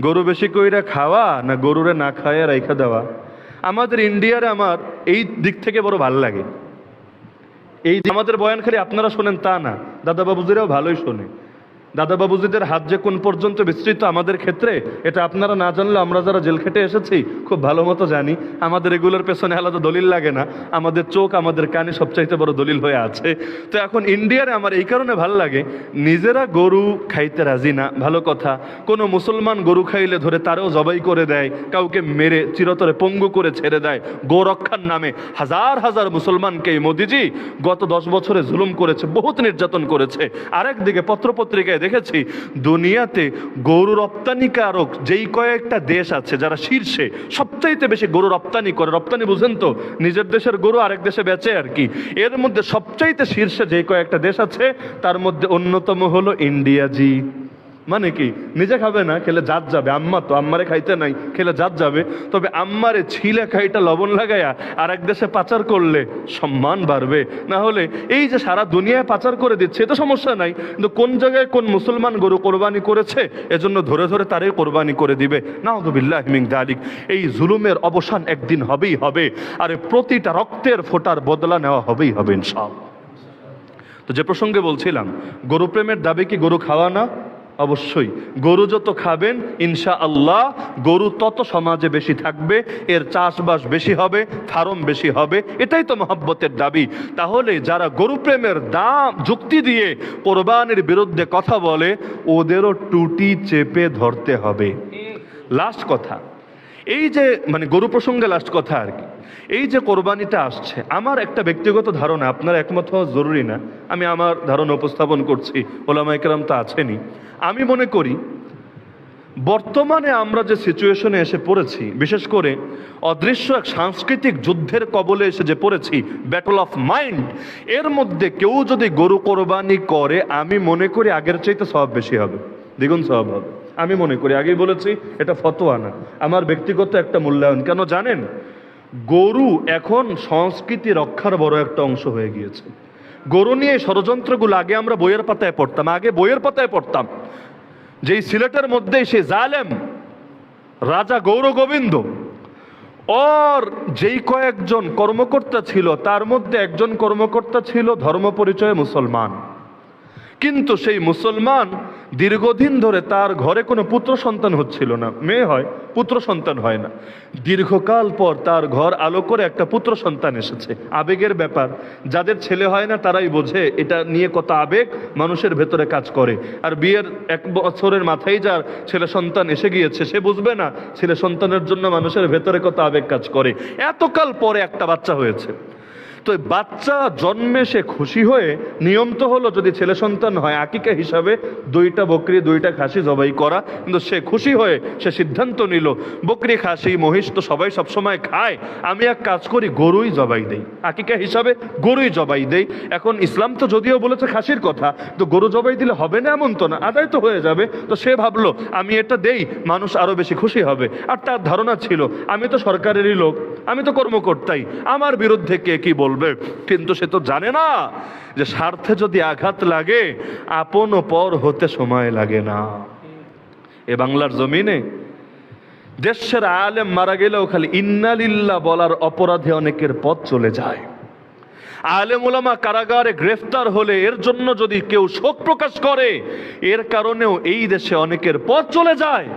গরু বেশি কইরা খাওয়া না গরুরে না খাওয়া রাইখা দেওয়া? আমাদের ইন্ডিয়ার আমার এই দিক থেকে বড় ভালো লাগে। এই আমাদের বয়ান খালি আপনারা শোনেন তা না। দাদা বাবুদেরাও ভালোই শোনে। দাদা বাবুজিদের হাত যে কোন পর্যন্ত বিস্তৃত আমাদের ক্ষেত্রে, এটা আপনারা না জানলে আমরা যারা জেল খেটে এসেছি, খুব ভালো মতো জানি। আমাদের এগুলোর পেছনে আলাদা দলিল লাগে না। আমাদের চোখ, আমাদের কানে সবচাইতে বড় দলিল হয়ে আছে। তো এখন ইন্ডিয়ারে আমার এই কারণে ভালো লাগে, নিজেরা গরু খাইতে রাজি না, ভালো কথা। কোনো মুসলমান গরু খাইলে ধরে তারও জবাই করে দেয়, কাউকে মেরে চিরতরে পঙ্গু করে ছেড়ে দেয়। গোরক্ষার নামে হাজার হাজার মুসলমানকে এই মোদিজি গত দশ বছরে জুলুম করেছে, বহুত নির্যাতন করেছে। আরেকদিকে পত্রপত্রিকায় দেখেছি, দুনিয়াতে গরু রপ্তানিকারক যেই কয়েকটা দেশ আছে যারা শীর্ষে সবচাইতে বেশি গরু রপ্তানি করে, রপ্তানি বুঝেন তো, নিজের দেশের গরু আরেক দেশে বেচে আর কি। এর মধ্যে সবচাইতে শীর্ষে যেই কয়েকটা দেশ আছে, তার মধ্যে অন্যতম হলো ইন্ডিয়া জি। মানে কি? নিজে খাবে না, খেলে জাত যাবে। আম্মা তো, আম্মারে খাইতে নাই, খেলে জাত যাবে। তবে আম্মারে ছিলে খাইটা লবণ লাগাইয়া আর এক দেশে পাচার করলে সম্মান বাড়বে। না হলে এই যে সারা দুনিয়ায় পাচার করে দিচ্ছে এটা সমস্যা নাই। কিন্তু কোন জায়গায় কোন মুসলমান গরু কোরবানি করেছে, এজন্য ধরে ধরে তারাই কোরবানি করে দিবে। না বিল্লাহ মিং দালিক এই জুলুমের অবসান একদিন হবেই হবে। আর প্রতিটা রক্তের ফোটার বদলা নেওয়া হবেই হবে, ইনশাআল্লাহ। তো যে প্রসঙ্গে বলছিলাম গরু প্রেমের দাবি কি গরু খাওয়া না? অবশ্যই। গরু যত খাবেন ইনশা আল্লাহ গরু তত সমাজে বেশি থাকবে এর চাষবাস বেশি হবে ফার্ম বেশি হবে এটাই তো মহাব্বতের দাবি। তাহলে যারা গরু প্রেমের দাম যুক্তি দিয়ে কোরবানের বিরুদ্ধে কথা বলে ওদেরও টুটি চেপে ধরতে হবে। লাস্ট কথা। এই যে মানে গরু প্রসঙ্গে লাস্ট কথা আর কি। এই যে কোরবানিটা আসছে, আমার একটা ব্যক্তিগত ধারণা, আপনার একমত হওয়া জরুরি না, আমি আমার ধারণা উপস্থাপন করছি, ওলামা একরাম তো আছেনই। আমি মনে করি, বর্তমানে আমরা যে সিচুয়েশনে এসে পড়েছি, বিশেষ করে অদৃশ্য এক সাংস্কৃতিক যুদ্ধের কবলে এসে যে পড়েছি ব্যাটল অফ মাইন্ড এর মধ্যে কেউ যদি গরু কোরবানি করে, আমি মনে করি আগের চাইতে সব বেশি হবে। দ্বিগুণ সব হবে। আমি মনে করি, আগেই বলেছি, এটা ফতোয়া না। আমার ব্যক্তিগত একটা মূল্যায়ন। কেন জানেন? গরু এখন সংস্কৃতি রক্ষার বড় একটা অংশ হয়ে গিয়েছে। গরু নিয়ে ষড়যন্ত্রগুলো আগে আমরা বইয়ের পাতায় পড়তাম, আগে বইয়ের পাতায় পড়তাম। যেই সিলেটের মধ্যে সে জালেম, রাজা গৌর গোবিন্দ ওর যেই কয়েকজন কর্মকর্তা ছিল, তার মধ্যে একজন কর্মকর্তা ছিল ধর্ম পরিচয়ে মুসলমান। কিন্তু সেই মুসলমান দীর্ঘদিন ধরে তার ঘরে কোনো পুত্র সন্তান হচ্ছিল না। মেয়ে হয়, পুত্র সন্তান হয় না। দীর্ঘকাল পর তার ঘর আলো করে একটা পুত্র সন্তান এসেছে। আবেগের ব্যাপার। যাদের ছেলে হয় না, তারাই বোঝে, এটা নিয়ে কত আবেগ, মানুষের ভেতরে কাজ করে। আর বিয়ের এক বছরের মাথায় যার ছেলে সন্তান এসে গিয়েছে, সে বুঝবে না, ছেলে সন্তানের জন্য মানুষের ভেতরে কত আবেগ কাজ করে। এতকাল পরে একটা বাচ্চা হয়েছে। তো বাচ্চা জন্মে সে খুশি হয়ে নিয়ম তো হলো যদি ছেলে সন্তান হয়, আকিকা হিসাবে দুইটা বকরি, দুইটা খাসি জবাই করা। কিন্তু সে খুশি হয়ে সে সিদ্ধান্ত নিল, বকরি, খাসি, মহিষ তো সবাই সবসময় খায়। আমি এক কাজ করি, গরুই জবাই দেই। আকিকা হিসাবে গরুই জবাই দেই। এখন ইসলাম তো যদিও বলেছে খাসির কথা তো গরু জবাই দিলে হবে না এমন তো না, আদায় তো হয়ে যাবে। তো সে ভাবলো, আমি এটা দেই, মানুষ আরও বেশি খুশি হবে। আর তার ধারণা ছিল, আমি তো সরকারেরই লোক, আমি তো কর্মকর্তাই, আমার বিরুদ্ধে কে কি বলবে, কিন্তু সে তো জানে না যে স্বার্থে যদি আঘাত লাগে, আপন পর হতে সময় লাগে না। এ বাংলার জমিনে দেশের আলেম মারা গেলেও খালি ইন্নালিল্লাহ বলার অপরাধে অনেকের পথ চলে যায়। আলেম কারাগারে গ্রেফতার হলে এর জন্য যদি কেউ শোক প্রকাশ করে, এর কারণেও এই দেশে অনেকের পথ চলে যায়।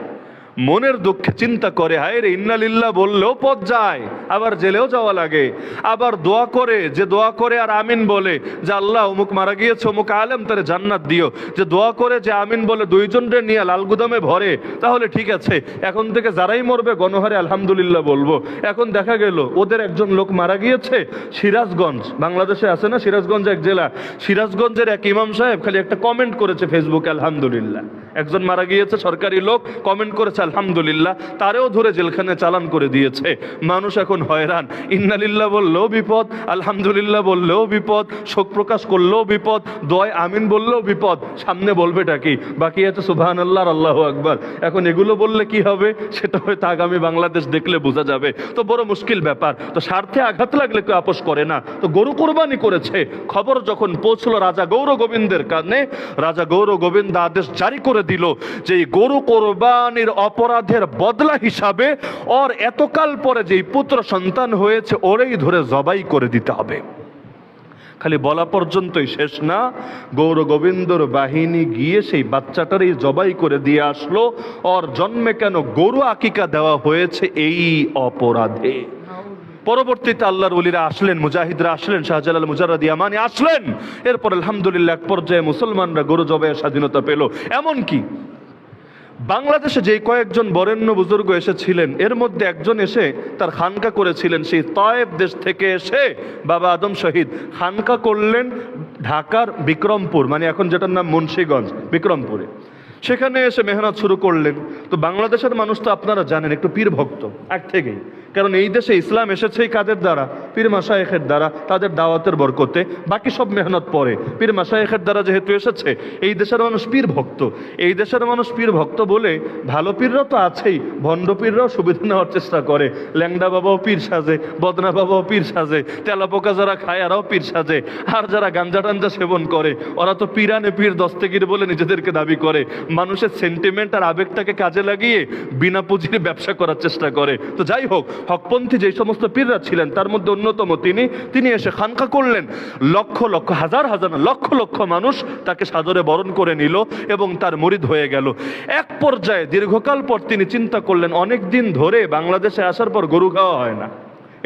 মনের দুঃখে চিন্তা করে, হায় রে, ইন্নালিল্লাহ বললেও পথ যায়, আবার জেলেও যাওয়া লাগে। আবার দোয়া করে, যে দোয়া করে আর আমিন বলে, যে আল্লাহ, অমুক মারা গিয়েছে, অমুক আলেম, তারে জান্নাত দিও। যে দোয়া করে, যে আমিন বলে দুইজনরে নিয়ে লালগুদামে ভরে। তাহলে ঠিক আছে, এখন থেকে যারাই মরবে, গণহারে আলহামদুলিল্লাহ বলব। এখন দেখা গেল, ওদের একজন লোক মারা গিয়েছে, সিরাজগঞ্জ। বাংলাদেশে আছে না? সিরাজগঞ্জ এক জেলা। সিরাজগঞ্জের এক ইমাম সাহেব খালি একটা কমেন্ট করেছে ফেসবুকে আলহামদুলিল্লাহ। একজন মারা গিয়েছে, সরকারি লোক কমেন্ট করেছে আলহামদুলিল্লাহ, তারেও ধরে জেলখানে চালান করে দিয়েছে। মানুষ এখন হয়রান। ইন্নালিল্লাহ বললেও বিপদ, আলহামদুলিল্লাহ বললেও বিপদ, শোক প্রকাশ করলেও বিপদ, দয় আমিন বললেও বিপদ। সামনে বলবেটা কি? বাকি আছে সুবাহান আল্লাহ আল্লাহ আকবার। এখন এগুলো বললে কি হবে? সেটা হয়তো আগামী বাংলাদেশ দেখলে বোঝা যাবে। তো বড় মুশকিল ব্যাপার। তো স্বার্থে আঘাত লাগলে কেউ আপোষ করে না। তো গরু কোরবানি করেছে। খবর যখন পৌঁছলো রাজা গৌর গোবিন্দের কানে, রাজা গৌর গোবিন্দ আদেশ জারি করে দিল যে গরু কোরবানির অপরাধের বদলা হিসাবে ওর এতকাল পরে যেই পুত্র সন্তান হয়েছে, ওরেই ধরে জবাই করে দিতে হবে। খালি বলা পর্যন্তই শেষ না, গৌর গোবিন্দর বাহিনী গিয়ে সেই বাচ্চাটারই জবাই করে দিয়ে আসলো ওর জন্মে কেন গরু আকিকা দেওয়া হয়েছে এই অপরাধে। পরবর্তীতে আল্লাহর ওলিরা আসলেন, মুজাহিদরা আসলেন, শাহজালাল মুজারাদি আমানি আসলেন। এরপর আলহামদুলিল্লাহ এক পর্যায়ে মুসলমানরা গরু জবাইয়ের স্বাধীনতা পেল। এমন কি বাংলাদেশে যে কয়েকজন বরেণ্য বুজুর্গ এসেছিলেন, এর মধ্যে একজন এসে তার খানকা করেছিলেন। সেই তয়েব দেশ থেকে এসে বাবা আদম শহীদ। খানকা করলেন ঢাকার বিক্রমপুর মানে এখন যেটার নাম মুন্সীগঞ্জ, বিক্রমপুরে। সেখানে এসে মেহনত শুরু করলেন। তো বাংলাদেশের মানুষ তো আপনারা জানেন, একটু পীর ভক্ত এক থেকেই। কারণ এই দেশে ইসলাম এসেছেই কাদের দ্বারা? পীর মাসায়েখের দ্বারা, তাদের দাওয়াতের বরকতে। বাকি সব মেহনত পরে। পীর মাসায়েখের দ্বারা যেহেতু এসেছে, এই দেশের মানুষ পীর ভক্ত। এই দেশের মানুষ পীর ভক্ত বলে ভালো পীররা তো আছেই, ভণ্ড পীররাও সুবিধা নেওয়ার চেষ্টা করে। ল্যাংডা বাবাও পীর সাজে, বদনা বাবাও পীর সাজে তেলাপোকা যারা খায় আরাও পীর সাজে। আর যারা গাঞ্জা টাঞ্জা সেবন করে, ওরা তো পীরানে পীর, দস্তেগির বলে নিজেদেরকে দাবি করে। মানুষের সেন্টিমেন্ট আর আবেগটাকে কাজে লাগিয়ে বিনা পুঁজির ব্যবসা করার চেষ্টা করে। তো যাই হোক হকপন্থী যেই সমস্ত পীররা ছিলেন, তার মধ্যে অন্যতম তিনি। তিনি এসে খানকা করলেন। লক্ষ লক্ষ, হাজার হাজার, লক্ষ লক্ষ মানুষ তাকে সাদরে বরণ করে নিল এবং তার মরিদ হয়ে গেল। এক পর্যায়ে দীর্ঘকাল পর তিনি চিন্তা করলেন, অনেক দিন ধরে বাংলাদেশে আসার পর গরু খাওয়া হয় না।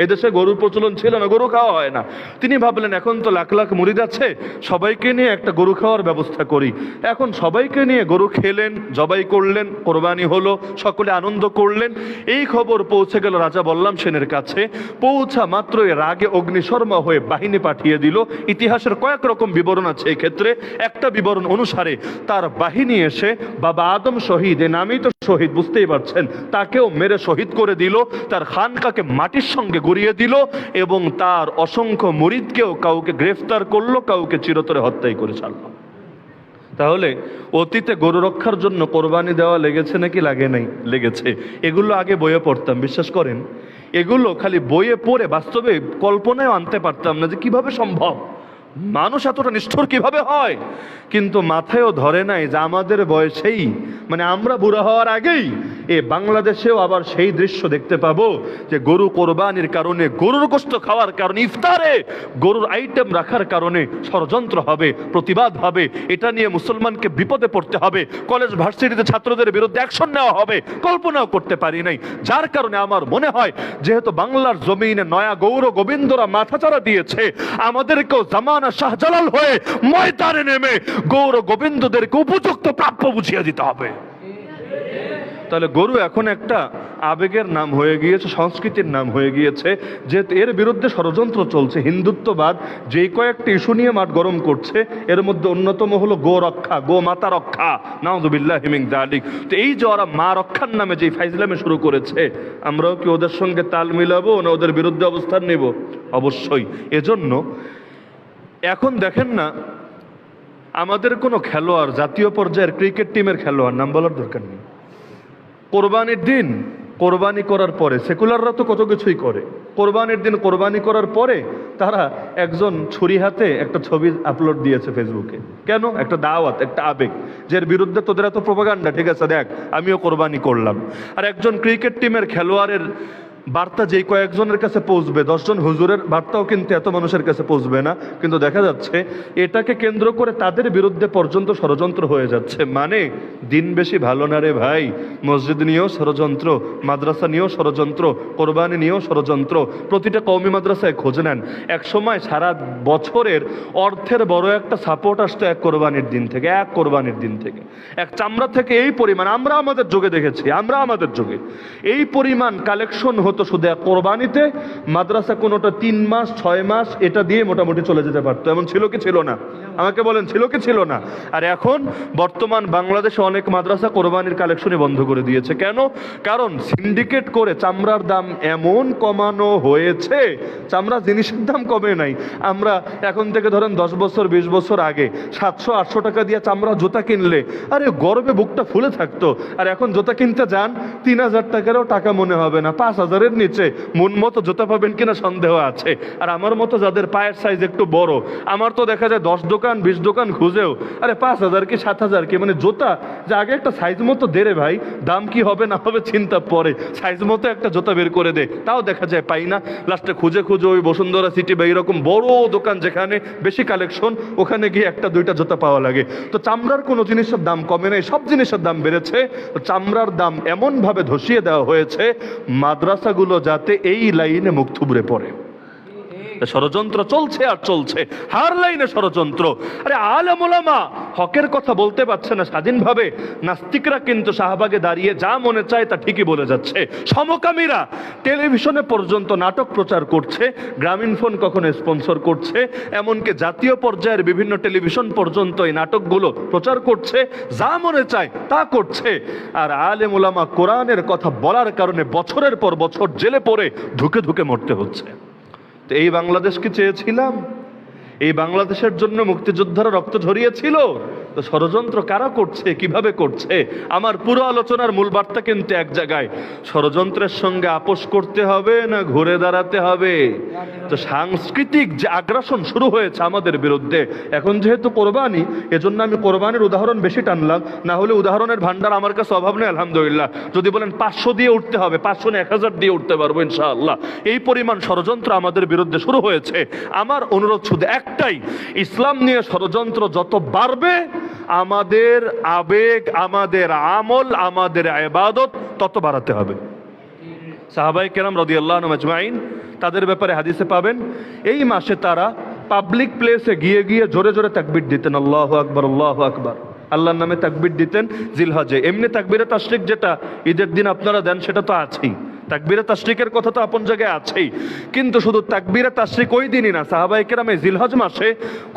এদেশে গরুর প্রচলন ছিল না, গরু খাওয়া হয় না। তিনি ভাবলেন, এখন তো লাখ লাখ মুরিদ আছে, সবাইকে নিয়ে একটা গরু খাওয়ার ব্যবস্থা করি। এখন সবাইকে নিয়ে গরু খেলেন, জবাই করলেন, কোরবানি হলো, সকলে আনন্দ করলেন। এই খবর পৌঁছে গেল রাজা বল্লাম সেনের কাছে। পৌঁছা মাত্রই রাগে অগ্নিশর্মা হয়ে বাহিনী পাঠিয়ে দিল। ইতিহাসের কয়েক রকম বিবরণ আছে ক্ষেত্রে। একটা বিবরণ অনুসারে, তার বাহিনী এসে বাবা আদম শহীদ, এ তো শহীদ, বুঝতেই পারছেন, তাকেও মেরে শহীদ করে দিল। তার খানকাকে মাটির সঙ্গে গড়িয়ে দিল এবং তার অসংখ্য মুরিদকেও কাউকে গ্রেফতার করল, কাউকে চিরতরে হত্যাই করে ছাড়লো। তাহলে অতীতে গরু রক্ষার জন্য কোরবানি দেওয়া লেগেছে নাকি লাগে নাই? লেগেছে। এগুলো আগে বইয়ে পড়তাম, বিশ্বাস করেন? এগুলো খালি বইয়ে পড়ে বাস্তবে কল্পনায় আনতে পারতাম না যে কীভাবে সম্ভব। মানুষ এতটা নিষ্ঠুর কীভাবে হয়? কিন্তু মাথায়ও ধরে নাই যে আমাদের বয়সেই মানে আমরা বুড়া হওয়ার আগেই এ বাংলাদেশেও আবার সেই দৃশ্য দেখতে পাবো যে গরু কোরবানির কারণে, গরুর গোস্ত খাওয়ার কারণে, ইফতারে গরুর আইটেম রাখার কারণে ষড়যন্ত্র হবে, প্রতিবাদ হবে। এটা নিয়ে মুসলমানকে বিপদে পড়তে হবে। কলেজ ভার্সিটিতে ছাত্রদের বিরুদ্ধে অ্যাকশন নেওয়া হবে। কল্পনাও করতে পারি নাই। যার কারণে আমার মনে হয়, যেহেতু বাংলার জমিনে নয়া গৌর গোবিন্দরা মাথাচাড়া দিয়েছে, আমাদেরকেও জামানা শাহজালাল হয়ে ময়দানে নেমে গৌর গোবিন্দদেরকে উপযুক্ত প্রাপ্য বুঝিয়ে দিতে হবে। তাহলে গরু এখন একটা আবেগের নাম হয়ে গিয়েছে, সংস্কৃতির নাম হয়ে গিয়েছে, যে এর বিরুদ্ধে ষড়যন্ত্র চলছে, হিন্দুত্ববাদ, যেই কয়েকটি ইস্যু নিয়ে মাঠ গরম করছে, এর মধ্যে অন্যতম হলো গো রক্ষা, গো মাতা রক্ষা, নাউজুবিল্লাহ হিমিং দালিক তো এই যে ওরা মা রক্ষার নামে যে ফাইজলামে শুরু করেছে, আমরাও কি ওদের সঙ্গে তাল মিলাবো না ওদের বিরুদ্ধে অবস্থান নেব? অবশ্যই। এজন্য এখন দেখেন না, আমাদের কোনো খেলোয়াড় জাতীয় পর্যায়ের ক্রিকেট টিমের খেলোয়াড়, নাম বলার দরকার নেই। কোরবানির দিন কোরবানি করার পরে, সেকুলাররা তো কত কিছুই করে। কোরবানির দিন কোরবানি করার পরে তারা একজন ছুরি হাতে একটা ছবি আপলোড দিয়েছে ফেসবুকে কেন? একটা দাওয়াত, একটা আবেগ। যার বিরুদ্ধে তোদের এত প্রভাগান্ডা ঠিক আছে, দেখ, আমিও কোরবানি করলাম। আর একজন ক্রিকেট টিমের খেলোয়াড়ের বার্তা যেই কয়েকজনের কাছে পৌঁছবে, দশজন হুজুরের বার্তাও কিন্তু এত মানুষের কাছে পৌঁছবে না, কিন্তু দেখা যাচ্ছে এটাকে কেন্দ্র করে তাদের বিরুদ্ধে পর্যন্ত ষড়যন্ত্র হয়ে যাচ্ছে। মানে দিন বেশি ভালো না রে ভাই। মসজিদ নিয়েও ষড়যন্ত্র, মাদ্রাসা নিয়েও ষড়যন্ত্র, কোরবানি নিয়েও ষড়যন্ত্র, প্রতিটা কৌমি মাদ্রাসায় খোঁজ নেন। এক সময় সারা বছরের অর্থের বড় একটা সাপোর্ট আসতো এক কোরবানির দিন থেকে, এক কোরবানির দিন থেকে। এক চামড়া থেকে এই পরিমাণ, আমরা আমাদের যোগে দেখেছি, আমরা আমাদের যুগে। এই পরিমাণ কালেকশন হতো হতো শুধু কোরবানিতে, মাদ্রাসা কোনোটা তিন মাস, ছয় মাস, এটা দিয়ে মোটামুটি চলে যেতে পারতো। এমন ছিল কি ছিল না? আমাকে বলেন, ছিল কি ছিল না? আর এখন বর্তমান বাংলাদেশে অনেক মাদ্রাসা কোরবানির কালেকশনই বন্ধ করে দিয়েছে। কেন? কারণ সিন্ডিকেট করে চামড়ার দাম এমন কমানো হয়েছে চামড়া জিনিসের দাম কমে নাই। আমরা এখন থেকে ধরেন দশ বছর, বিশ বছর আগে সাতশো, আটশো টাকা দিয়ে চামড়া, জুতা কিনলে, আরে গরমে বুকটা ফুলে থাকতো। আর এখন জুতা কিনতে যান, তিন হাজার টাকারও টাকা মনে হবে না, পাঁচ হাজার হাজারের নিচে, মন মতো জুতা পাবেন কিনা সন্দেহ আছে। আর আমার মতো যাদের পায়ের সাইজ একটু বড়, আমার তো দেখা যায় দশ দোকান, বিশ দোকান খুঁজেও, আরে পাঁচ হাজার কি, সাত হাজার কি মানে জুতা, যে আগে একটা সাইজ মতো দে রে ভাই, দাম কি হবে না হবে চিন্তা পরে সাইজ মতো একটা জুতা বের করে দে, তাও দেখা যায় পাই না। লাস্টে খুঁজে খুঁজে ওই বসুন্ধরা সিটি বা এরকম বড় দোকান যেখানে বেশি কালেকশন ওখানে গিয়ে একটা, দুইটা জুতা পাওয়া লাগে। তো চামড়ার কোনো জিনিসের দাম কমে নেই, সব জিনিসের দাম বেড়েছে। চামড়ার দাম এমনভাবে ধসিয়ে দেওয়া হয়েছে মাদ্রাসাগুলো যাতে এই লাইনে মুখ থুবড়ে পড়ে। ষড়যন্ত্র চলছে আর চলছে। হার লাইনে ষড়যন্ত্র। আরে আলমোলামা হকের কথা বলতে পারছে না স্বাধীনভাবে। নাস্তিকরা কিন্তু শাহবাগে দাঁড়িয়ে যা মনে চায় তা ঠিকই বলে যাচ্ছে। সমকামীরা, টেলিভিশনে পর্যন্ত নাটক প্রচার করছে, গ্রামীণ ফোন কখনো স্পন্সর করছে, এমনকি জাতীয় পর্যায়ের বিভিন্ন টেলিভিশন পর্যন্ত এই নাটকগুলো প্রচার করছে, যা মনে চায় তা করছে। আর আলেম ওলামা কোরআনের কথা বলার কারণে বছরের পর বছর জেলে পড়ে, ধুকে ধুকে মরতে হচ্ছে। তো এই বাংলাদেশকে চেয়েছিলাম? এই বাংলাদেশের জন্য মুক্তিযোদ্ধারা রক্ত ঝরিয়েছিল? তো ষড়যন্ত্র কারা করছে, কীভাবে করছে? আমার পুরো আলোচনার মূল বার্তা কিন্তু এক জায়গায়, ষড়যন্ত্রের সঙ্গে আপোষ করতে হবে না ঘুরে দাঁড়াতে হবে? তো সাংস্কৃতিক যে আগ্রাসন শুরু হয়েছে আমাদের বিরুদ্ধে, এখন যেহেতু কোরবানি, এজন্য আমি কোরবানির উদাহরণ বেশি টানলাম, না হলে উদাহরণের ভান্ডার আমার কাছে অভাব নেই, আলহামদুলিল্লাহ। যদি বলেন পাঁচশো দিয়ে উঠতে হবে, পাঁচশো না এক হাজার দিয়ে উঠতে পারব, ইনশাআল্লাহ। এই পরিমাণ ষড়যন্ত্র আমাদের বিরুদ্ধে শুরু হয়েছে। আমার অনুরোধ শুধু একটাই, ইসলাম নিয়ে ষড়যন্ত্র যত বাড়বে আমাদের আবেগ, আমাদের আমল, আমাদের আবাদত তত বাড়াতে হবে। সাহাবাই কেরাম রদি আল্লাহ মাজমাইন তাদের ব্যাপারে হাদিসে পাবেন, এই মাসে তারা পাবলিক প্লেসে গিয়ে গিয়ে জোরে জোরে তাকবির দিতেন, আল্লাহ আকবর আল্লাহ আকবর। আল্লাহর নামে তাকবির দিতেন জিলহজে। এমনি তাকবিরে তাশরিক যেটা ঈদের দিন আপনারা দেন, সেটা তো আছেই। তাকবিরে তাশরিকের কথা তো আপন জায়গায় আছেই। কিন্তু শুধু তাকবিরে তাশরিক ওই দিনই না সাহাবাই কেরামে জিলহজ মাসে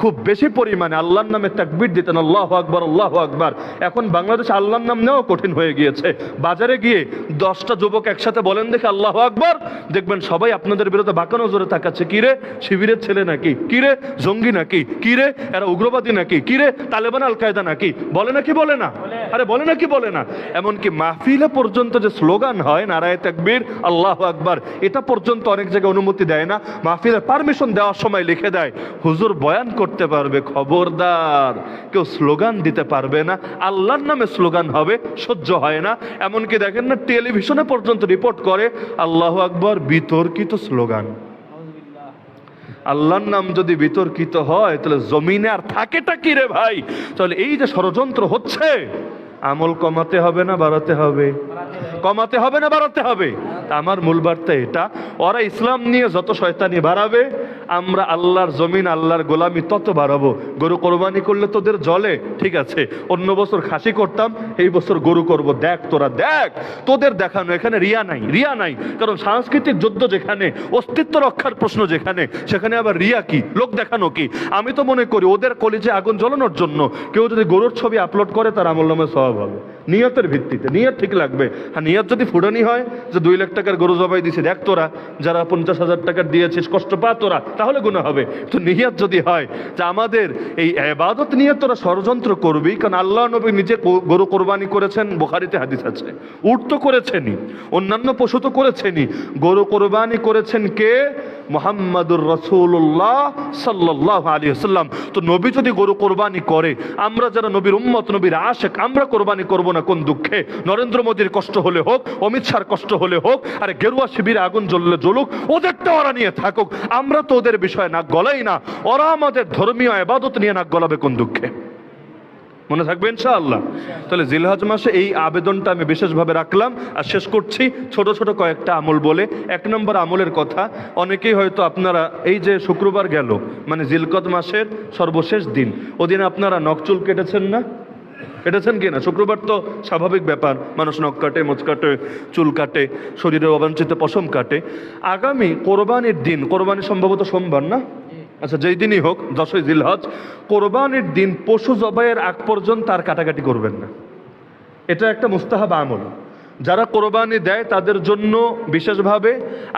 খুব বেশি পরিমাণে আল্লাহর নামে তাকবির দিতেন আল্লাহ আকবর আল্লাহ আকবর। এখন বাংলাদেশে আল্লাহর নাম নেওয়া কঠিন হয়ে গিয়েছে। বাজারে গিয়ে দশটা যুবক একসাথে বলেন দেখে আল্লাহ আকবর। দেখবেন সবাই আপনাদের বিরুদ্ধে বাঁকা নজরে তাকাচ্ছে। কিরে শিবিরের ছেলে নাকি? কিরে জঙ্গি নাকি? কিরে এরা উগ্রবাদী নাকি? কিরে তালেবান আল কায়দা নাকি? বলে নাকি বলে না? আরে বলে নাকি বলে না? এমনকি মাহফিলে পর্যন্ত যে স্লোগান হয় নারায় তাকবীর আল্লাহ আকবার। এটা পর্যন্ত অনেক জায়গায় অনুমতি দেয় না। মাহফিলের পারমিশন দেওয়ার সময় লিখে দেয়, হুজুর বয়ান করতে পারবে, খবরদার। কেউ স্লোগান দিতে পারবে না। আল্লাহর নামে স্লোগান হবে, সহ্য হয় না। এমনকি দেখেন না, টেলিভিশনে পর্যন্ত রিপোর্ট করে, আল্লাহ আকবর, বিতর্কিত স্লোগান। আল্লাহর নাম যদি বিতর্কিত হয়, তাহলে জমিনে আর থাকেটা কি রে ভাই? তাহলে এই যে ষড়যন্ত্র হচ্ছে, আমল কমাতে হবে না, বাড়াতে হবে। কমাতে হবে না বাড়াতে হবে? আমার মূল বার্তা এটা। ওরা ইসলাম নিয়ে যত শয়তানি বাড়াবে, আমরা আল্লাহর জমিন, আল্লাহর গোলামি তত বাড়াবো। গরু কোরবানি করলে তোদের জলে, ঠিক আছে। অন্য বছর খাসি করতাম, এই বছর গরু করব। দেখ তোরা, দেখ। তোদের দেখানো এখানে রিয়া নাই রিয়া নাই। কারণ সাংস্কৃতিক যুদ্ধ যেখানে, অস্তিত্ব রক্ষার প্রশ্ন যেখানে, সেখানে আবার রিয়া কি? লোক দেখানো কি? আমি তো মনে করি, ওদের কলেজে আগুন জ্বালানোর জন্য কেউ যদি গরুর ছবি আপলোড করে, তার আমল নামে স্বভাব হবে। নিয়তের ভিত্তিতে, নিয়ত ঠিক লাগবে। হ্যাঁ নিয়ত যদি ফুটানি হয়, যে দুই লাখ টাকার গরু জবাই দিছে, দেখ তোরা, যারা পঞ্চাশ হাজার টাকার দিয়েছিস, কষ্ট পা তোরা, তাহলে গুণা হবে। তো নিয়ত যদি হয় যে আমাদের এই এবাদত নিয়ে তোরা ষড়যন্ত্র করবি, কারণ আল্লাহ নবী নিজে গরু কোরবানি করেছেন, বোখারিতে হাদিস আছে। উট তো করেছেনই, অন্যান্য পশু তো করেছেনই। গরু কোরবানি করেছেন কে? মোহাম্মদুর রসুল্লাহ সাল্লাহ আলী সাল্লাম তো নবী যদি গরু কোরবানি করে, আমরা যারা নবীর উম্মত, নবীর আশেক, আমরা কোরবানি করব না কোন দুঃখে? নরেন্দ্র মোদীর কষ্ট হলে হোক, অমিত শাহর কষ্ট হলে হোক আরে গেরুয়া শিবিরে আগুন জ্বললে জ্বলুক ওদেরটা ওরা নিয়ে থাকুক। আমরা তো ওদের বিষয়ে নাক গলাই না। ওরা আমাদের ধর্মীয় আবাদত নিয়ে নাক গলাবে কোন দুঃখে? মনে থাকবে ইনশাআল্লাহ। তাহলে জিলহজ মাসে এই আবেদনটা আমি বিশেষভাবে রাখলাম। আর শেষ করছি ছোট ছোট কয়েকটা আমল বলে। এক নম্বর আমলের কথা, অনেকেই হয়তো আপনারা এই যে শুক্রবার গেল মানে জিলকদ মাসের সর্বশেষ দিন, ওদিন আপনারা নকচুল কেটেছেন না? কেটেছেন কি না? শুক্রবার তো স্বাভাবিক ব্যাপার। মানুষ নখ কাটে, মোচ কাটে, চুল কাটে শরীরের অবাঞ্ছিত পশম কাটে। আগামী কোরবানির দিন, কোরবানি সম্ভবত সোমবার না? আচ্ছা যেই দিনই হোক, দশই জিলহজ, কোরবানির দিন পশু জবাইয়ের আগ পর্যন্ত তার কাটাকাটি করবেন না। এটা একটা মুস্তাহাব আমল। যারা কোরবানি দেয় তাদের জন্য বিশেষভাবে,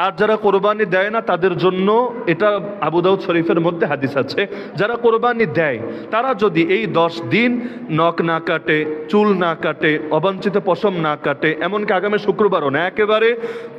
আর যারা কোরবানি দেয় না তাদের জন্য, এটা আবু দাউদ শরীফের মধ্যে হাদিস আছে, যারা কোরবানি দেয়, তারা যদি এই দশ দিন নখ না কাটে, চুল না কাটে, অবাঞ্ছিত পশম না কাটে, এমনকি আগামী শুক্রবারও না, একেবারে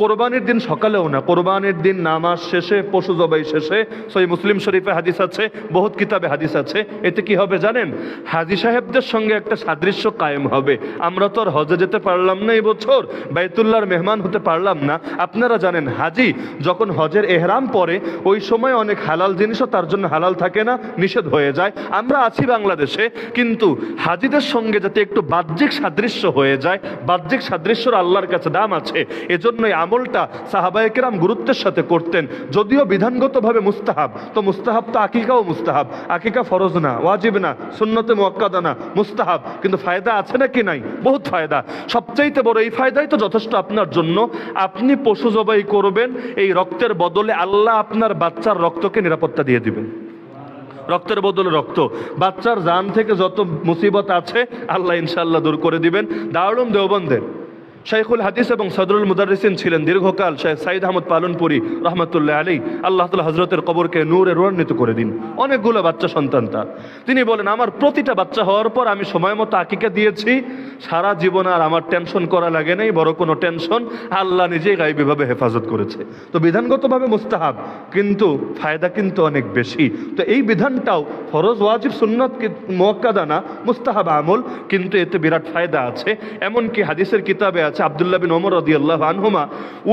কোরবানির দিন সকালেও না, কোরবানির দিন নামাজ শেষে, পশু জবাই শেষে সই মুসলিম শরীফে হাদিস আছে, বহুত কিতাবে হাদিস আছে, এতে কি হবে জানেন? হাজি সাহেবদের সঙ্গে একটা সাদৃশ্য কায়েম হবে, আমরা তো আর হজে যেতে পারলাম না এই বছর বাইতুল্লাহর মেহমান হতে পারলাম না। আপনারা জানেন, হাজি যখন হজের এহরাম পরে, ওই সময় অনেক হালাল জিনিসও তার জন্য হালাল থাকে না, নিষেধ হয়ে যায়। আমরা আছি বাংলাদেশে, কিন্তু হাজিদের সঙ্গে যাতে একটু বাহ্যিক সাদৃশ্য হয়ে যায়, বাহ্যিক সাদৃশ্যর আল্লাহর কাছে দাম আছে এজন্য এই আমলটা সাহাবায়কেরাম গুরুত্বের সাথে করতেন। যদিও বিধানগতভাবে মুস্তাহাব, তো মুস্তাহাব তো আকিকাও মুস্তাহাব। আকিকা ফরজ না, ওয়াজিব না, সুন্নতে মোয়াক্কাদা না, মুস্তাহাব। কিন্তু ফায়দা আছে নাকি নাই? বহুত ফায়দা। সবচাইতে বড় এই ফায়দাই তো যথেষ্ট আপনার জন্য। আপনি পশু জবাই করবেন, এই রক্তের বদলে আল্লাহ আপনার বাচ্চার রক্তকে নিরাপত্তা দিয়ে দিবেন। রক্তের বদলে রক্ত। বাচ্চার জান থেকে যত মুসিবত আছে, আল্লাহ ইনশাল্লাহ দূর করে দিবেন। দারুম দেওবন্দের। শাইখুল হাদিস এবং সদরুল মুদারিসিন ছিলেন দীর্ঘকাল শেখ সাইদ আহমদ পালনপুরি রহমতুল্লাহ আলী আল্লাহ তালা হজরতের কবরকে নূরে রোয়ান্বিত করে দিন। অনেকগুলো বাচ্চা সন্তান তার। তিনি বলেন, আমার প্রতিটা বাচ্চা হওয়ার পর আমি সময় মতো আকিকা দিয়েছি। সারা জীবন আর আমার টেনশন করা লাগে নাই, বড় কোনো টেনশন আল্লাহ নিজেই গাইবীভাবে হেফাজত করেছে। তো বিধানগতভাবে মুস্তাহাব, কিন্তু ফায়দা কিন্তু অনেক বেশি। তো এই বিধানটাও ফরজ, ওয়াজিব সুন্নত মোয়াক্কাদা না, মুস্তাহাব আমল, কিন্তু এতে বিরাট ফায়দা আছে। এমনকি হাদিসের কিতাবে আছে আবদুল্লাহ বিন ওমর রদিয়াল্লাহ আনহুমা,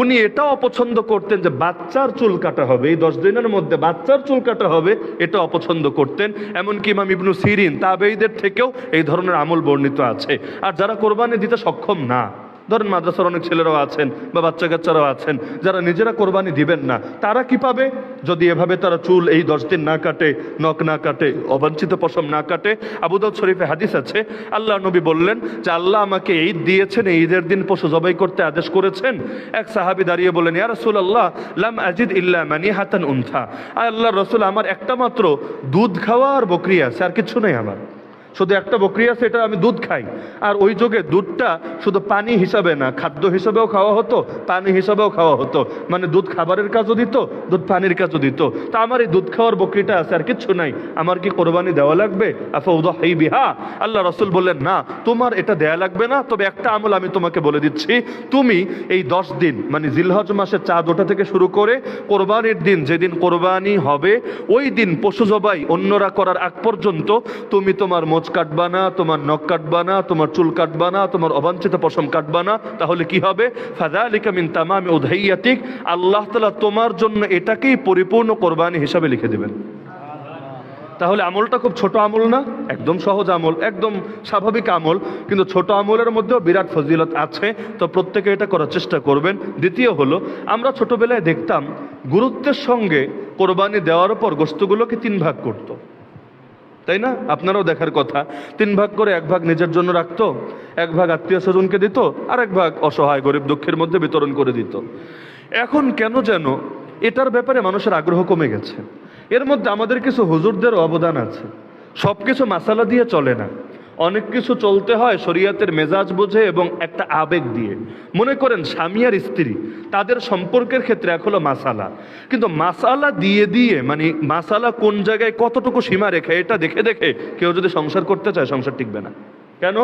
উনি এটা অপছন্দ করতেন যে বাচ্চার চুল কাটা হবে, এই দশ দিনের মধ্যে বাচ্চার চুল কাটা হবে এটা অপছন্দ করতেন। এমনকি ইমাম ইবনু সিরিন তাবেইদের থেকেও এই ধরনের আমল বর্ণিত আছে। আর যারা কোরবানি দিতে সক্ষম না ধরেন মাদ্রাসার অনেক ছেলেরাও আছেন বা বাচ্চা কাচ্চারাও আছেন, যারা নিজেরা কোরবানি দিবেন না, তারা কি পাবে? যদি এভাবে তারা চুল এই দশ দিন না কাটে, নখ না কাটে, অবাঞ্ছিত পশম না কাটে আবুদাউদ শরীফে হাদিস আছে, আল্লাহ নবী বললেন যে আল্লাহ আমাকে ঈদ দিয়েছেন, এই ঈদের দিন পশু জবাই করতে আদেশ করেছেন। এক সাহাবি দাঁড়িয়ে বলেন ইয়া রসুল আল্লাহ লাম আজিদ ইল্লা মানি হাতান উনথা আল্লাহ রসুল, আমার একটা মাত্র দুধ খাওয়া আর বকরি আছে, আর কিছু নেই আমার। শুধু একটা বকরি আছে, এটা আমি দুধ খাই। আর ওই যুগে দুধটা শুধু পানি হিসাবে না, খাদ্য হিসাবেও খাওয়া হতো, পানি হিসাবেও খাওয়া হতো। মানে দুধ খাবারের কাজও দিত, দুধ পানির কাজও দিত। তা আমার এই দুধ খাওয়ার বকরিটা আছে আর কিচ্ছু নাই। আমার কি কোরবানি দেওয়া লাগবে? আফা বিহা। আল্লাহ রসুল বললেন, না, তোমার এটা দেয়া লাগবে না, তবে একটা আমল আমি তোমাকে বলে দিচ্ছি। তুমি এই দশ দিন মানে জিলহজ মাসের চাঁদ ওঠা থেকে শুরু করে কোরবানির দিন, যেদিন কোরবানি হবে, ওই দিন পশু জবাই অন্যরা করার আগ পর্যন্ত তুমি তোমার মোচ কাটবা না, তোমার নখ কাটবা না, তোমার চুল কাটবা না, তোমার অবাঞ্ছিত পশম কাটবা না, তাহলে কি হবে? ফাদা আলিকা মিন তামামি উধাইয়াতিক আল্লাহ তালা তোমার জন্য এটাকেই পরিপূর্ণ কোরবানি হিসাবে লিখে দেবেন। তাহলে আমলটা খুব ছোট আমল না? একদম সহজ আমল, একদম স্বাভাবিক আমল, কিন্তু ছোট আমলের মধ্যেও বিরাট ফজিলত আছে, তো প্রত্যেকে এটা করার চেষ্টা করবেন। দ্বিতীয় হলো, আমরা ছোটবেলায় দেখতাম, গুরুত্বের সঙ্গে কোরবানি দেওয়ার পর গোস্তগুলোকে তিন ভাগ করতো। তাই না? আপনারাও দেখার কথা। তিন ভাগ করে এক ভাগ নিজের জন্য রাখতো, এক ভাগ আত্মীয় স্বজনকে দিত, আর এক ভাগ অসহায় গরিব দুঃখের মধ্যে বিতরণ করে দিত। এখন কেন যেন এটার ব্যাপারে মানুষের আগ্রহ কমে গেছে। এর মধ্যে আমাদের কিছু হুজুরদের অবদান আছে। সব কিছু মাসালা দিয়ে চলে না। অনেক কিছু চলতে হয় শরীয়তের মেজাজ বোঝে এবং একটা আবেগ দিয়ে। মনে করেন স্বামী আর স্ত্রী, তাদের সম্পর্কের ক্ষেত্রে এক হলো মাসালা। কিন্তু মাসালা দিয়ে দিয়ে মানে মাসালা কোন জায়গায় কতটুকু সীমা রেখে, এটা দেখে দেখে কেউ যদি সংসার করতে চায়, সংসার টিকবে না। কেন?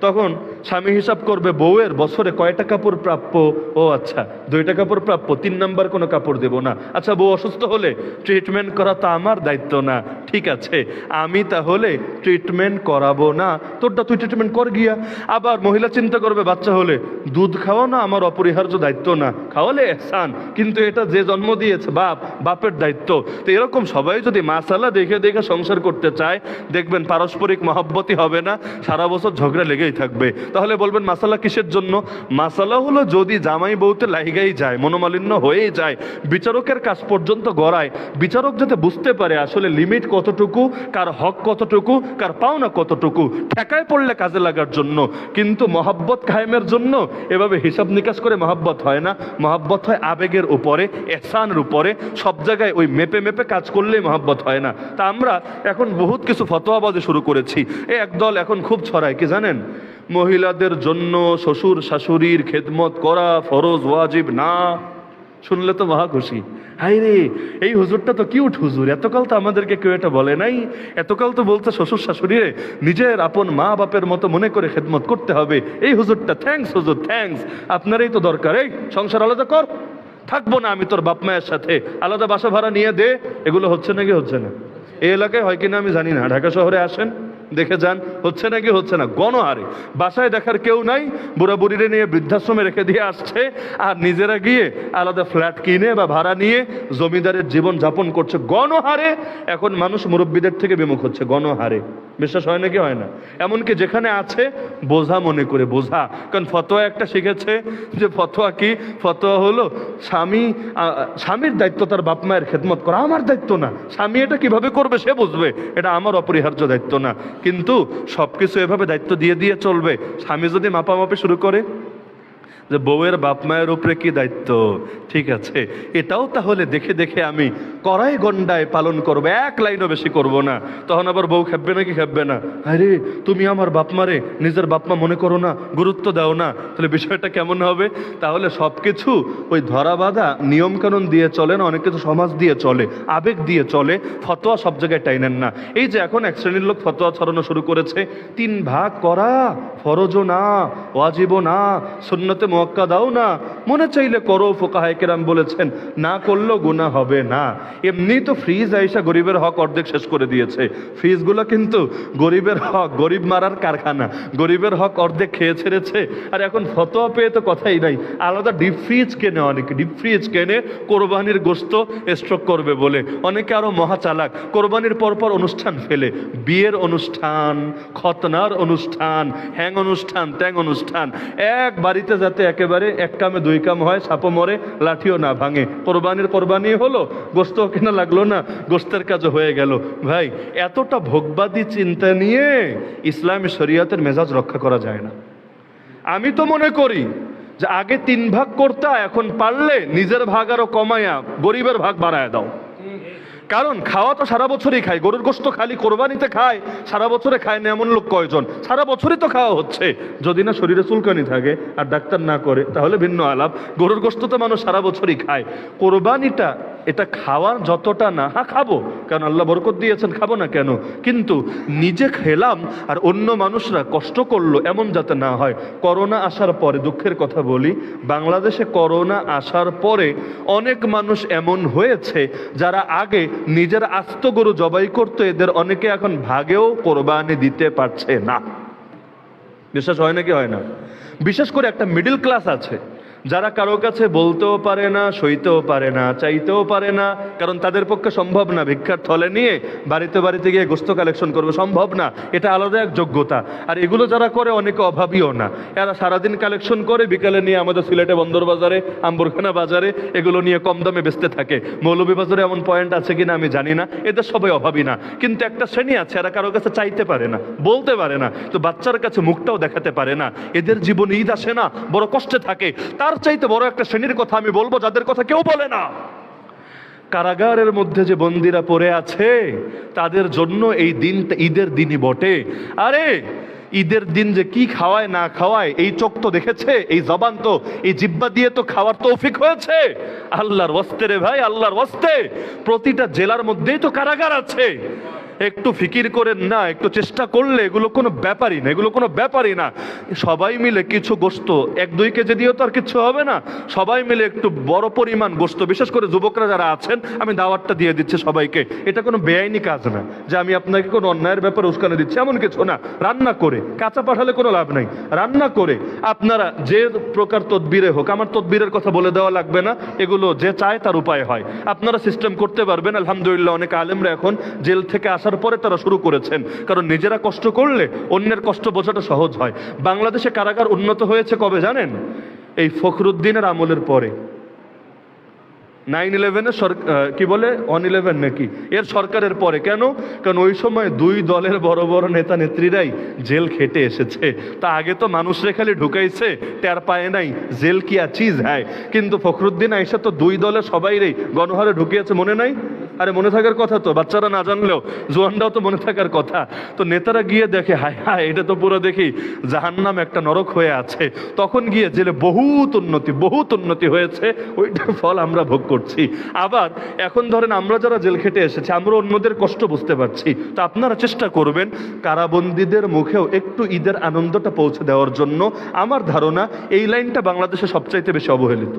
তখন স্বামী হিসাব করবে বউয়ের বছরে কয়টা কাপড় প্রাপ্য? ও আচ্ছা দুইটা কাপড় প্রাপ্য, তিন নাম্বার কোনো কাপড় দেব না। আচ্ছা বউ অসুস্থ হলে ট্রিটমেন্ট করা তো আমার দায়িত্ব না। ঠিক আছে, আমি তাহলে ট্রিটমেন্ট করাবো না। তোরটা তুই ট্রিটমেন্ট কর গিয়া। আবার মহিলা চিন্তা করবে, বাচ্চা হলে দুধ খাওয়া না আমার অপরিহার্য দায়িত্ব না। খাওয়ালে এহসান, কিন্তু এটা যে জন্ম দিয়েছে বাপ, বাপের দায়িত্ব। তো এরকম সবাই যদি মাসালা দেখে দেখে সংসার করতে চায়, দেখবেন পারস্পরিক মহব্বতই হবে না। সারা বছর ঝগড়া লেগে লেগেই থাকবে। তাহলে বলবেন, মাসালা কিসের জন্য? মাসালা হলো যদি জামাই বউতে লাইগাই যায়, মনোমালিন্য হয়েই যায়, বিচারকের কাজ পর্যন্ত গড়ায়, বিচারক যাতে বুঝতে পারে আসলে লিমিট কতটুকু, কার হক কতটুকু, কার পাওনা কতটুকু ঠেকায় পড়লে কাজে লাগার জন্য। কিন্তু মহাব্বত কায়েমের জন্য এভাবে হিসাব নিকাশ করে মহাব্বত হয় না। মহাব্বত হয় আবেগের উপরে, এহসানের উপরে। সব জায়গায় ওই মেপে মেপে কাজ করলেই মহাব্বত হয় না। তা আমরা এখন বহুত কিছু ফতোয়াবাদে শুরু করেছি। এ একদল এখন খুব ছড়ায়, কি জানেন? মহিলাদের জন্য শ্বশুর শাশুড়ির খেদমত করা ফরজ, ওয়াজিব না। শুনলে তো মহা খুশি। হাই রে, এই হুজুরটা তো কিউট হুজুর। এতকাল তো আমাদেরকে কেউ এটা বলে নাই। এতকাল তো বলতে শ্বশুর শাশুড়ি রে নিজের আপন মা বাপের মতো মনে করে খেদমত করতে হবে। এই হুজুরটা থ্যাঙ্কস হুজুর থ্যাঙ্কস আপনারই তো দরকার। এই, সংসার আলাদা কর। থাকব না আমি তোর বাপ মায়ের সাথে। আলাদা বাসা ভাড়া নিয়ে দে। এগুলো হচ্ছে নাকি হচ্ছে না? এই এলাকায় হয় কিনা আমি জানি না। ঢাকা শহরে আসেন। দেখে যান, হচ্ছে নাকি হচ্ছে না? গণহারে। বাসায় দেখার কেউ নাই বুড়া বুড়িরে নিয়ে বৃদ্ধাশ্রমে রেখে দিয়ে আসছে, আর নিজেরা গিয়ে আলাদা ফ্ল্যাট কিনে বা ভাড়া নিয়ে জমিদারের জীবন যাপন করছে। গণহারে এখন মানুষ মুরব্বীদের থেকে বিমুখ হচ্ছে, গণহারে। বিশ্বাস হয় নাকি হয় না? এমনকি যেখানে আছে, বোঝা মনে করে, বোঝা। কারণ ফতোয়া একটা শিখেছে যে ফতোয়া কি? ফতোয়া হলো স্বামী স্বামীর দায়িত্ব তার বাপ মায়ের খেদমত করা। আমার দায়িত্ব না। স্বামী এটা কীভাবে করবে সে বুঝবে। এটা আমার অপরিহার্য দায়িত্ব না। কিন্তু সবকিছু এভাবে দায়িত্ব দিয়ে দিয়ে চলবে। স্বামী যদি মাপামাপি শুরু করে যে বউয়ের বাপ মায়ের উপরে কি দায়িত্ব? ঠিক আছে। এটাও তাহলে দেখে দেখে আমি কড়াই গন্ডায় পালন করব, এক লাইনও বেশি করব না। তখন আবার বউ খেপবে নাকি খেপবে না? আরে, তুমি আমার বাপ মারে নিজের বাপ মা মনে করো না, গুরুত্ব দাও না। তাহলে বিষয়টা কেমন হবে? তাহলে সব কিছু ওই ধরা বাঁধা নিয়মকানুন দিয়ে চলে না, অনেক কিছু সমাজ দিয়ে চলে, আবেগ দিয়ে চলে, ফতোয়া সব জায়গায় টাইনেন না। এই যে এখন এক শ্রেণির লোক ফতোয়া ছড়ানো শুরু করেছে, তিন ভাগ করা ফরজও না, ওয়াজিবও না, সুন্নতে মোয়াক্কা দাও না। মনে চাইলে করো, ফোকাহায় কেরাম বলেছেন, না করলেও গুণা হবে না। এমনি তো ফ্রিজ আইসা গরিবের হক অর্ধেক শেষ করে দিয়েছে। ফ্রিজগুলো কিন্তু গরিবের হক, গরিব মারার কারখানা, গরিবের হক অর্ধেক খেয়ে ছেড়েছে। আর এখন ফতোয়া পেয়ে তো কথাই নাই। আলাদা ডিপ ফ্রিজ কেনে অনেকে ডিপ ফ্রিজ কেনে কোরবানির গোস্ত স্ট্রোক করবে বলে। অনেকে আরও মহা চালাক কোরবানির পরপর অনুষ্ঠান ফেলে। বিয়ের অনুষ্ঠান, খতনার অনুষ্ঠান, হ্যাং অনুষ্ঠান, ত্যাং অনুষ্ঠান। এক বাড়িতে যাতে একেবারে এক কামে দুই কাম হয়, সাপও মরে, লাঠিও না ভাঙে। কোরবানির কোরবানি হলো, গোস্ত কেনা লাগল না, গোস্তের কাজও হয়ে গেল। ভাই, এতটা ভোগবাদী চিন্তা নিয়ে ইসলামী শরীয়তের মেজাজ রক্ষা করা যায় না। আমি তো মনে করি যে আগে তিন ভাগ করতা, এখন পারলে নিজের ভাগ আরও কমায়া, গরিবের ভাগ বাড়ায় দাও। কারণ খাওয়া তো সারা বছরই খায়, গরুর গোস্ত খালি কোরবানিতে খায়, সারা বছরে খায় না এমন লোক কয়জন? সারা বছরই তো খাওয়া হচ্ছে। যদি না শরীরে চুলকানি থাকে আর ডাক্তার না করে, তাহলে ভিন্ন আলাপ। গরুর গোস্ত তো মানুষ সারা বছরই খায়। কোরবানিটা এটা খাওয়ার যতটা না হ্যাঁ খাব, কারণ আল্লাহ বরকত দিয়েছেন, খাব না কেন? কিন্তু নিজে খেলাম আর অন্য মানুষরা কষ্ট করল এমন যাতে না হয়। করোনা আসার পরে, দুঃখের কথা বলি, বাংলাদেশে করোনা আসার পরে অনেক মানুষ এমন হয়েছে যারা আগে নিজের আস্ত গরু জবাই করতো, এদের অনেকে এখন ভাগেও কোরবানি দিতে পারছে না। বিশ্বাস হয় নাকি হয় না? বিশেষ করে একটা মিডল ক্লাস আছে। যারা কারও কাছে বলতেও পারে না, সইতেও পারে না, চাইতেও পারে না, কারণ তাদের পক্ষে সম্ভব না ভিক্ষার থলে নিয়ে বাড়িতে বাড়িতে গিয়ে গোস্ত কালেকশন করবে, সম্ভব না, এটা আলাদা এক যোগ্যতা। আর এগুলো যারা করে অনেকে অভাবীও না। এরা সারাদিন কালেকশন করে, বিকালে নিয়ে আমাদের সিলেটে বন্দর বাজারে, আম্বরখানা বাজারে, এগুলো নিয়ে কম দামে বেচতে থাকে। মৌলভীবাজারে এমন পয়েন্ট আছে কিনা আমি জানি না, এদের সবাই অভাবী না। কিন্তু একটা শ্রেণি আছে, এরা কারও কাছে চাইতে পারে না, বলতে পারে না। তো বাচ্চার কাছে মুখটাও দেখাতে পারে না। এদের জীবনে ঈদ আসে না, বড় কষ্টে থাকে। তার চাইতে বড় একটা শ্রেণির কথা আমি বলব, যাদের কথা কেউ বলে না। কারাগারের মধ্যে যে বন্দিরা পড়ে আছে, তাদের জন্য এই দিনটা ঈদের দিনই বটে। আরে, ঈদের দিন যে কি খাওয়ায়, না খাওয়ায়, এই চোখ তো দেখেছে, এই জবান তো, এই জিব্বা দিয়ে তো খাওয়ার তৌফিক হয়েছে। আল্লাহর রে ভাই, আল্লাহর প্রতিটা জেলার মধ্যেই তো কারাগার আছে। একটু ফিকির করেন না, একটু চেষ্টা করলে এগুলো কোনো ব্যাপারই না, এগুলো কোনো ব্যাপারই না। সবাই মিলে কিছু গোস্ত, এক দুই কেজি দিয়েও তো আর কিছু হবে না। সবাই মিলে একটু বড় পরিমাণ গোস্ত, বিশেষ করে যুবকরা যারা আছেন, আমি দাওয়াতটা দিয়ে দিচ্ছি সবাইকে। এটা কোনো বেআইনি কাজ না, যে আমি আপনাকে কোনো অন্যায়ের ব্যাপারে উস্কানি দিচ্ছি, এমন কিছু না। রান্না করে, কাঁচা পাঠালে কোনো লাভ নাই। রান্না করে, আপনারা যে প্রকার তদবিরে হোক, আমার তদবিরের কথা বলে দেওয়া লাগবে না, এগুলো যে চায় তার উপায় হয়। আপনারা সিস্টেম করতে পারবেন, আলহামদুলিল্লাহ, অনেক আলেমরা এখন জেল থেকে আসার আসার পরে তারা শুরু করেছেন। কারণ নিজেরা কষ্ট করলে অন্যের কষ্ট বোঝাটা সহজ হয়। বাংলাদেশে কারাগার উন্নত হয়েছে কবে জানেন? এই ফখরুদ্দিনের আমলের পরে। নাইন ইলেভেনের কি বলে? ওয়ান ইলেভেন নাকি? এর সরকারের পরে। কেন? কারণ ওই সময় দুই দলের বড় বড় নেতা নেত্রীরাই জেল খেটে এসেছে। তা আগে তো মানুষরে খালি ঢুকাইছে, টের পায় নাই, জেল কি আর চিজ হ্যায়? কিন্তু ফখরুদ্দিন আইসা তো দুই দলের সবাইরেই গণহারে ঢুকিয়েছে, মনে নাই? আরে মনে থাকার কথা তো, বাচ্চারা না জানলেও, জোয়ানরাও তো মনে থাকার কথা। তো নেতারা গিয়ে দেখে, হায় হায়, এটা তো পুরো দেখি জাহান্নাম একটা নরক হয়ে আছে। তখন গিয়ে জেলে বহুত উন্নতি বহুত উন্নতি হয়েছে ওইটার ফল আমরা ভোগ করছি। আবার এখন ধরেন আমরা যারা জেল খেটে এসেছি, আমরা অন্যদের কষ্ট বুঝতে পারছি। তো আপনারা চেষ্টা করবেন কারাবন্দীদের মুখেও একটু ঈদের আনন্দটা পৌঁছে দেওয়ার জন্য। আমার ধারণা এই লাইনটা বাংলাদেশে সবচাইতে বেশি অবহেলিত।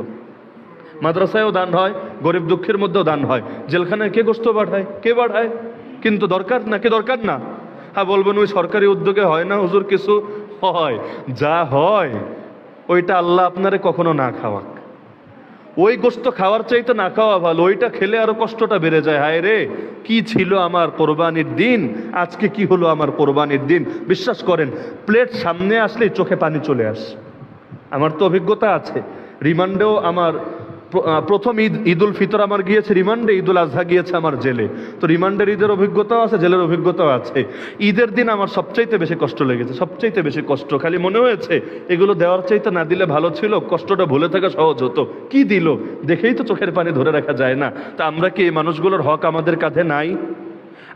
মাদ্রাসায়ও দান হয়, গরিব দুঃখের মধ্যেও দান হয়। জেলখানায় কে গোস্ত পাঠায়? কে বাড়ায় কিন্তু দরকার না, কে দরকার না? হ্যাঁ বলবেন, ওই সরকারি উদ্যোগে হয় না হুজুর, কিছু হয়। যা হয়, ওইটা আল্লাহ আপনারে কখনো না খাওয়াক। ওই গোস্ত খাওয়ার চাইতে না খাওয়া ভালো, ওইটা খেলে আরও কষ্টটা বেড়ে যায়। হায় রে, কি ছিল আমার কোরবানির দিন? আজকে কি হলো আমার কোরবানির দিন? বিশ্বাস করেন, প্লেট সামনে আসলেই চোখে পানি চলে আস। আমার তো অভিজ্ঞতা আছে। রিমান্ডেও আমার প্রথম ঈদ, ঈদুল ফিতর আমার গিয়েছে, রিমান্ডে ঈদুল আজহা গিয়েছে আমার জেলে। তো রিমান্ডের ঈদের অভিজ্ঞতাও আছে, জেলের অভিজ্ঞতাও আছে। ঈদের দিন আমার সবচাইতে বেশি কষ্ট লেগেছে, সবচাইতে বেশি কষ্ট। খালি মনে হয়েছে, এগুলো দেওয়ার চাইতে না দিলে ভালো ছিল, কষ্টটা ভুলে থাকা সহজ হতো। কি দিল? দেখেই তো চোখের পানি ধরে রাখা যায় না। তা আমরা কি এই মানুষগুলোর হক আমাদের কাঁধে নাই?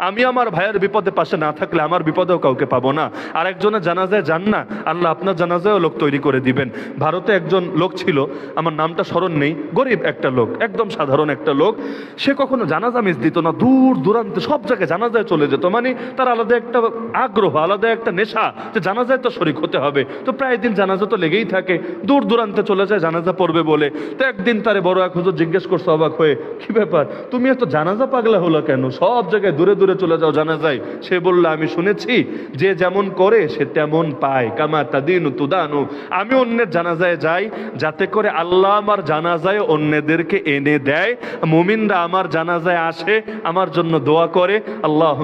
আমি আমার ভাইয়ের বিপদে পাশে না থাকলে আমার বিপদেও কাউকে পাবো না। আর একজনের জানাজায় যান না, আল্লাহ আপনার জানাজায়ও লোক তৈরি করে দিবেন। ভারতে একজন লোক ছিল, আমার নামটা স্মরণ নেই, গরিব একটা লোক, একদম সাধারণ একটা লোক। সে কখনো জানাজা মিস দিত না, দূর দূরান্তে সব জায়গায় জানাজায় চলে যেত। মানে তার আলাদা একটা আগ্রহ, আলাদা একটা নেশা যে জানাজায় তো শরিক হতে হবে। তো প্রায় দিন জানাজা তো লেগেই থাকে, দূর দূরান্তে চলে যায়, জানাজা পড়বে বলে। তো একদিন তারে বড় এক হুজুর জিজ্ঞেস করছে, অবাক হয়ে, কি ব্যাপার? তুমি এত জানাজা পাগলা হলো কেন? সব জায়গায় দূরে দূরে চলে যাও জানা যায় সে বলল, আমি শুনেছি, যে যেমন করে, সে তেমন পায়। কামা তাদিনু তুদানু। আমি অন্যের জানাজায় যাই, যাতে করে আল্লাহ আমার জানাজায় অন্যদেরকে এনে দেয়। মুমিনরা আমার জানাজায় আসে, আমার জন্য দোয়া করে আল্লাহ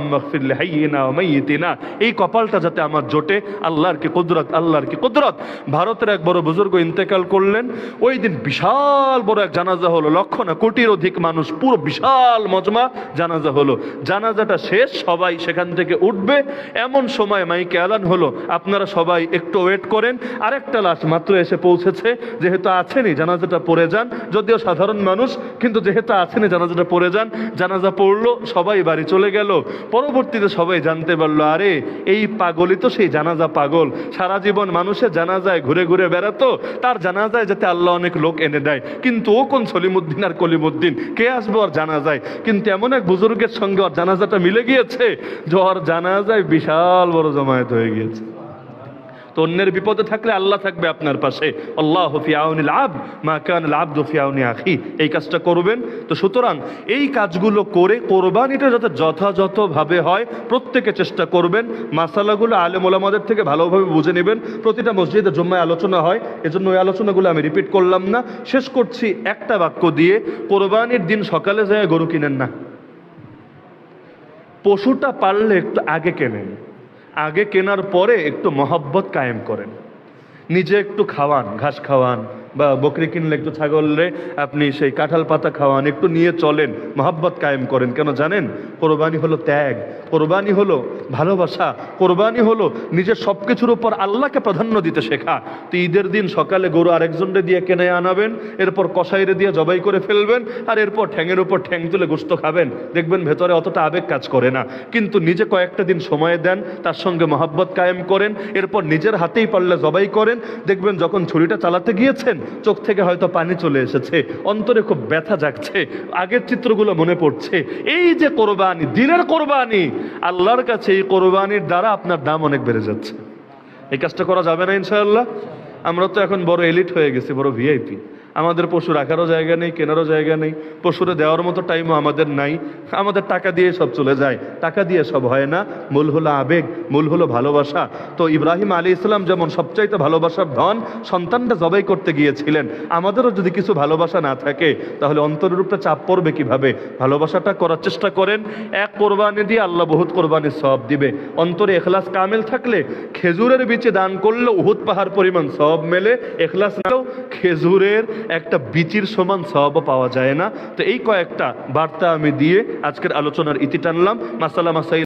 হাইয়িনা এই কপালটা যাতে আমার জোটে, আল্লাহর কি কুদরত, আল্লাহর কি কুদরত। ভারতের এক বড় বুজুর্গ ইন্তেকাল করলেন। ওই দিন বিশাল বড় এক জানাজা হলো, লক্ষ না কোটির অধিক মানুষ, পুরো বিশাল মজমা জানাজা হলো। জানাজাটা শেষ, সবাই সেখান থেকে উঠবে। এমন সময় মাইকে এলান হলো, আপনারা সবাই একটু ওয়েট করেন। আরেকটা লাশ মাত্র এসে পৌঁছেছে, যেহেতু আছেনই, জানাজাটা পড়ে যান। যদিও সাধারণ মানুষ, কিন্তু যেহেতু আছেনই, জানাজাটা পড়ে যান। জানাজা পড়ল, সবাই বাড়ি চলে গেল। পরবর্তীতে সবাই জানতে পারল, আরে, এই পাগলই তো সেই জানাজা পাগল। সারা জীবন মানুষের জানাজায় ঘুরে ঘুরে বেড়াতো, তার জানাজায় যাতে আল্লাহ অনেক লোক এনে দেয়। কিন্তু ও কোন সলিমুদ্দিন আর কলিমুদ্দিন? কে আসব আর জানাজায়? কিন্তু এমন এক বুজুর্গের সঙ্গে ওর জানাজাটা মিলে গিয়েছে। ওর জানাজায় বিশাল বড় জমায়েত হয়ে গিয়েছে। তো অন্যের বিপদে থাকলে আল্লাহ থাকবে আপনার পাশে। আল্লাহ ফিয়াউনিল আব, মা কান আব্দু ফিয়াউনি আখি। এই কাজটা করবেন। তো সুতরাং এই কাজগুলো করে কোরবানিটা যাতে যথাযথভাবে হয়, প্রত্যেকে চেষ্টা করবেন। মাসালাগুলো আলেম ওলামাদের থেকে ভালোভাবে বুঝে নেবেন। প্রতিটা মসজিদে জম্মায় আলোচনা হয়। এজন্য ওই আলোচনাগুলো আমি রিপিট করলাম না। শেষ করছি একটা বাক্য দিয়ে, কোরবানির দিন সকালে যায় গরু কিনেন না। পশুটা পারলে একটু আগে কেনেন। আগে কেনার পরে একটু মহব্বত কায়েম করেন। নিজে একটু খাওয়ান, ঘাস খাওয়ান বা বকরি কিনলে একটু ছাগলরে আপনি সেই কাঁঠাল পাতা খাওয়ান, একটু নিয়ে চলেন, মহাব্বত কায়েম করেন। কেন জানেন? কোরবানি হলো ত্যাগ। কোরবানি হলো ভালোবাসা। কোরবানি হলো নিজের সব কিছুর উপর আল্লাহকে প্রাধান্য দিতে শেখা। তো ঈদের দিন সকালে গরু আরেকজনরে দিয়ে কেনে আনাবেন, এরপর কষাইরে দিয়ে জবাই করে ফেলবেন, আর এরপর ঠ্যাঙের উপর ঠ্যাং তুলে গোস্ত খাবেন। দেখবেন ভেতরে অতটা আবেগ কাজ করে না। কিন্তু নিজে কয়েকটা দিন সময় দেন, তার সঙ্গে মহাব্বত কায়েম করেন, এরপর নিজের হাতেই পারলে জবাই করেন। দেখবেন যখন ছুরিটা চালাতে গিয়েছেন চোখ থেকে হয়তো পানি চলে এসেছে, অন্তরে খুব ব্যথা জাগছে, আগের চিত্রগুলো মনে পড়ছে। এই যে কোরবানি, দিনের কোরবানি, আল্লাহর কাছে এই কোরবানির দ্বারা আপনার দাম অনেক বেড়ে যাচ্ছে। এই কাজটা করা যাবে না ইনশাআল্লাহ? আমরা তো এখন বড় এলিট হয়ে গেছি, বড় ভিআইপি আমাদের পশু রাখারও জায়গা নেই, কেনারও জায়গা নেই, পশুরে দেওয়ার মতো টাইমও আমাদের নাই। আমাদের টাকা দিয়ে সব চলে যায়। টাকা দিয়ে সব হয় না। মূল হলো আবেগ, মূল হলো ভালোবাসা। তো ইব্রাহিম আলী ইসলাম যেমন সবচাইতে ভালোবাসার ধন সন্তানটা জবাই করতে গিয়েছিলেন। আমাদেরও যদি কিছু ভালোবাসা না থাকে, তাহলে অন্তরের উপরে চাপ পড়বে কীভাবে? ভালোবাসাটা করার চেষ্টা করেন। এক কোরবানি দিয়ে আল্লাহ বহুত কোরবানির সব দিবে। অন্তরে এখলাস কামেল থাকলে খেজুরের বিচে দান করলে উহুদ পাহাড় পরিমাণ সব মেলে। এখলাস খেজুরের একটা বিচির সমান সব পাওয়া যায় না। তো এই কয়েকটা বার্তা আমি দিয়ে আজকের আলোচনার ইতি টানলাম। মাসালা মাসাই